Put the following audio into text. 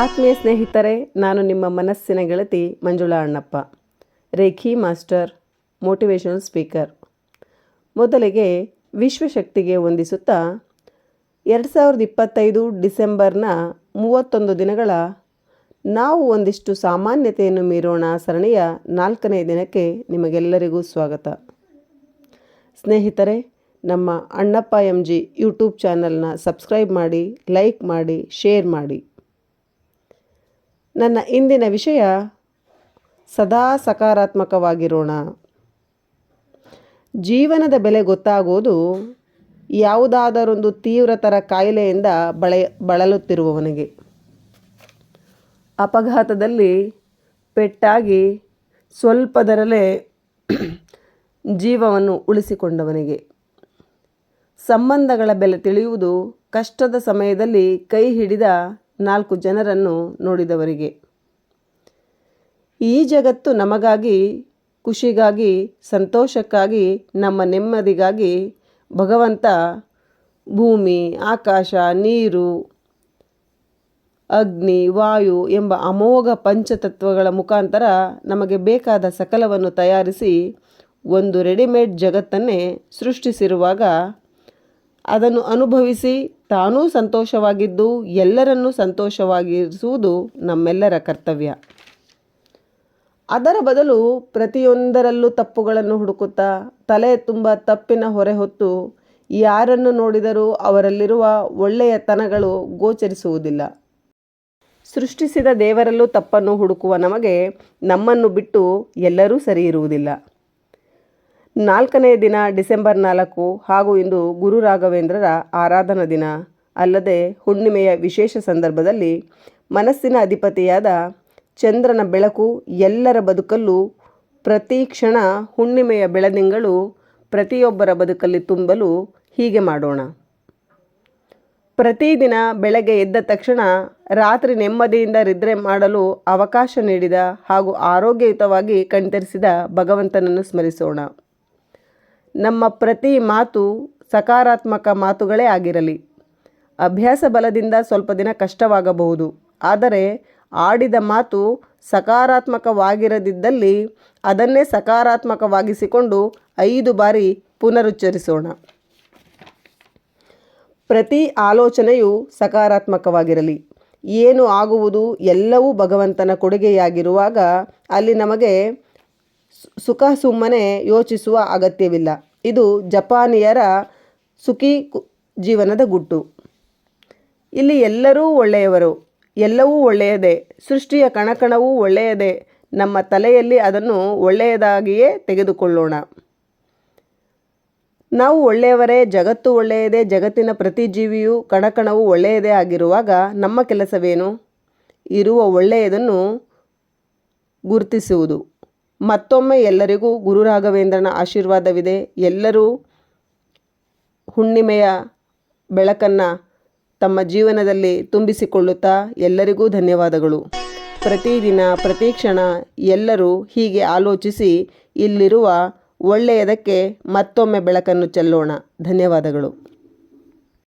ಆತ್ಮೀಯ ಸ್ನೇಹಿತರೆ, ನಾನು ನಿಮ್ಮ ಮನಸ್ಸಿನ ಗೆಳತಿ Manjula Annappa, reiki master motivational speaker ಮೊದಲಿಗೆ ವಿಶ್ವಶಕ್ತಿಗೆ ವಂದಿಸುತ್ತಾ, ಎರಡು ಸಾವಿರದ ಇಪ್ಪತ್ತೈದು ಡಿಸೆಂಬರ್ನ ಮೂವತ್ತೊಂದು ದಿನಗಳ ನಾವು ಒಂದಿಷ್ಟು ಸಾಮಾನ್ಯತೆಯನ್ನು ಮೀರೋಣ ಸರಣಿಯ ನಾಲ್ಕನೇ ದಿನಕ್ಕೆ ನಿಮಗೆಲ್ಲರಿಗೂ ಸ್ವಾಗತ. ಸ್ನೇಹಿತರೆ, ನಮ್ಮ ಅಣ್ಣಪ್ಪ ಎಂ ಜಿ ಯೂಟ್ಯೂಬ್ ಚಾನಲ್ನ ಸಬ್ಸ್ಕ್ರೈಬ್ ಮಾಡಿ ಲೈಕ್ ಮಾಡಿ ಶೇರ್ ಮಾಡಿ. ನನ್ನ ಇಂದಿನ ವಿಷಯ ಸದಾ ಸಕಾರಾತ್ಮಕವಾಗಿರೋಣ. ಜೀವನದ ಬೆಲೆ ಗೊತ್ತಾಗೋದು ಯಾವುದಾದರೊಂದು ತೀವ್ರತರ ಕಾಯಿಲೆಯಿಂದ ಬಳೆ ಬಳಲುತ್ತಿರುವವನಿಗೆ. ಅಪಘಾತದಲ್ಲಿ ಪೆಟ್ಟಾಗಿ ಸ್ವಲ್ಪದರಲ್ಲೇ ಜೀವವನ್ನು ಉಳಿಸಿಕೊಂಡವನಿಗೆ. ಸಂಬಂಧಗಳ ಬೆಲೆ ತಿಳಿಯುವುದು ಕಷ್ಟದ ಸಮಯದಲ್ಲಿ ಕೈ ಹಿಡಿದ ನಾಲ್ಕು ಜನರನ್ನು ನೋಡಿದವರಿಗೆ. ಈ ಜಗತ್ತು ನಮಗಾಗಿ ಖುಷಿಗಾಗಿ, ಸಂತೋಷಕ್ಕಾಗಿ, ನಮ್ಮ ನೆಮ್ಮದಿಗಾಗಿ ಭಗವಂತ ಭೂಮಿ, ಆಕಾಶ, ನೀರು, ಅಗ್ನಿ, ವಾಯು ಎಂಬ ಅಮೋಘ ಪಂಚತತ್ವಗಳ ಮುಖಾಂತರ ನಮಗೆ ಬೇಕಾದ ಸಕಲವನ್ನು ತಯಾರಿಸಿ ಒಂದು ರೆಡಿಮೇಡ್ ಜಗತ್ತನ್ನೇ ಸೃಷ್ಟಿಸಿರುವಾಗ ಅದನ್ನು ಅನುಭವಿಸಿ ತಾನೂ ಸಂತೋಷವಾಗಿದ್ದು ಎಲ್ಲರನ್ನೂ ಸಂತೋಷವಾಗಿರಿಸುವುದು ನಮ್ಮೆಲ್ಲರ ಕರ್ತವ್ಯ. ಅದರ ಬದಲು ಪ್ರತಿಯೊಂದರಲ್ಲೂ ತಪ್ಪುಗಳನ್ನು ಹುಡುಕುತ್ತಾ ತಲೆ ತುಂಬ ತಪ್ಪಿನ ಹೊರೆ ಹೊತ್ತು ಯಾರನ್ನು ನೋಡಿದರೂ ಅವರಲ್ಲಿರುವ ಒಳ್ಳೆಯತನಗಳು ಗೋಚರಿಸುವುದಿಲ್ಲ. ಸೃಷ್ಟಿಸಿದ ದೇವರಲ್ಲೂ ತಪ್ಪನ್ನು ಹುಡುಕುವ ನಮಗೆ ನಮ್ಮನ್ನು ಬಿಟ್ಟು ಎಲ್ಲರೂ ಸರಿ ಇರುವುದಿಲ್ಲ ನಾಲ್ಕನೇ ದಿನ ಡಿಸೆಂಬರ್ ನಾಲ್ಕು ಹಾಗೂ ಇಂದು ಗುರು ರಾಘವೇಂದ್ರರ ಆರಾಧನಾ ದಿನ. ಅಲ್ಲದೆ ಹುಣ್ಣಿಮೆಯ ವಿಶೇಷ ಸಂದರ್ಭದಲ್ಲಿ ಮನಸ್ಸಿನ ಅಧಿಪತಿಯಾದ ಚಂದ್ರನ ಬೆಳಕು ಎಲ್ಲರ ಬದುಕಲ್ಲೂ ಪ್ರತಿ ಕ್ಷಣ ಹುಣ್ಣಿಮೆಯ ಬೆಳದಿಂಗಳು ಪ್ರತಿಯೊಬ್ಬರ ಬದುಕಲ್ಲಿ ತುಂಬಲು ಹೀಗೆ ಮಾಡೋಣ. ಪ್ರತಿದಿನ ಬೆಳಗ್ಗೆ ಎದ್ದ ತಕ್ಷಣ ರಾತ್ರಿ ನೆಮ್ಮದಿಯಿಂದ ನಿದ್ರೆ ಮಾಡಲು ಅವಕಾಶ ನೀಡಿದ ಹಾಗೂ ಆರೋಗ್ಯಯುತವಾಗಿ ಕಣ್ತರಿಸಿದ ಭಗವಂತನನ್ನು ಸ್ಮರಿಸೋಣ. ನಮ್ಮ ಪ್ರತಿ ಮಾತು ಸಕಾರಾತ್ಮಕ ಮಾತುಗಳೇ ಆಗಿರಲಿ. ಅಭ್ಯಾಸ ಬಲದಿಂದ ಸ್ವಲ್ಪ ದಿನ ಕಷ್ಟವಾಗಬಹುದು. ಆದರೆ ಆಡಿದ ಮಾತು ಸಕಾರಾತ್ಮಕವಾಗಿರದಿದ್ದಲ್ಲಿ ಅದನ್ನೇ ಸಕಾರಾತ್ಮಕವಾಗಿಸಿಕೊಂಡು ಐದು ಬಾರಿ ಪುನರುಚ್ಚರಿಸೋಣ. ಪ್ರತಿ ಆಲೋಚನೆಯು ಸಕಾರಾತ್ಮಕವಾಗಿರಲಿ. ಏನು ಆಗುವುದು ಎಲ್ಲವೂ ಭಗವಂತನ ಕೊಡುಗೆಯಾಗಿರುವಾಗ ಅಲ್ಲಿ ನಮಗೆ ಸುಖ ಸುಮ್ಮನೆ ಯೋಚಿಸುವ ಅಗತ್ಯವಿಲ್ಲ. ಇದು ಜಪಾನಿಯರ ಸುಖಿ ಜೀವನದ ಗುಟ್ಟು. ಇಲ್ಲಿ ಎಲ್ಲರೂ ಒಳ್ಳೆಯವರು, ಎಲ್ಲವೂ ಒಳ್ಳೆಯದೇ, ಸೃಷ್ಟಿಯ ಕಣಕಣವೂ ಒಳ್ಳೆಯದೇ, ನಮ್ಮ ತಲೆಯಲ್ಲಿ ಅದನ್ನು ಒಳ್ಳೆಯದಾಗಿಯೇ ತೆಗೆದುಕೊಳ್ಳೋಣ. ನಾವು ಒಳ್ಳೆಯವರೇ, ಜಗತ್ತು ಒಳ್ಳೆಯದೇ, ಜಗತ್ತಿನ ಪ್ರತಿ ಜೀವಿಯು ಕಣಕಣವು ಒಳ್ಳೆಯದೇ ಆಗಿರುವಾಗ ನಮ್ಮ ಕೆಲಸವೇನು? ಇರುವ ಒಳ್ಳೆಯದನ್ನು ಗುರುತಿಸುವುದು. ಮತ್ತೊಮ್ಮೆ ಎಲ್ಲರಿಗೂ ಗುರು ರಾಘವೇಂದ್ರನ ಆಶೀರ್ವಾದವಿದೆ. ಎಲ್ಲರೂ ಹುಣ್ಣಿಮೆಯ ಬೆಳಕನ್ನು ತಮ್ಮ ಜೀವನದಲ್ಲಿ ತುಂಬಿಸಿಕೊಳ್ಳುತ್ತಾ ಎಲ್ಲರಿಗೂ ಧನ್ಯವಾದಗಳು. ಪ್ರತಿದಿನ, ಪ್ರತಿ ಕ್ಷಣ ಎಲ್ಲರೂ ಹೀಗೆ ಆಲೋಚಿಸಿ ಇಲ್ಲಿರುವ ಒಳ್ಳೆಯದಕ್ಕೆ ಮತ್ತೊಮ್ಮೆ ಬೆಳಕನ್ನು ಚೆಲ್ಲೋಣ. ಧನ್ಯವಾದಗಳು.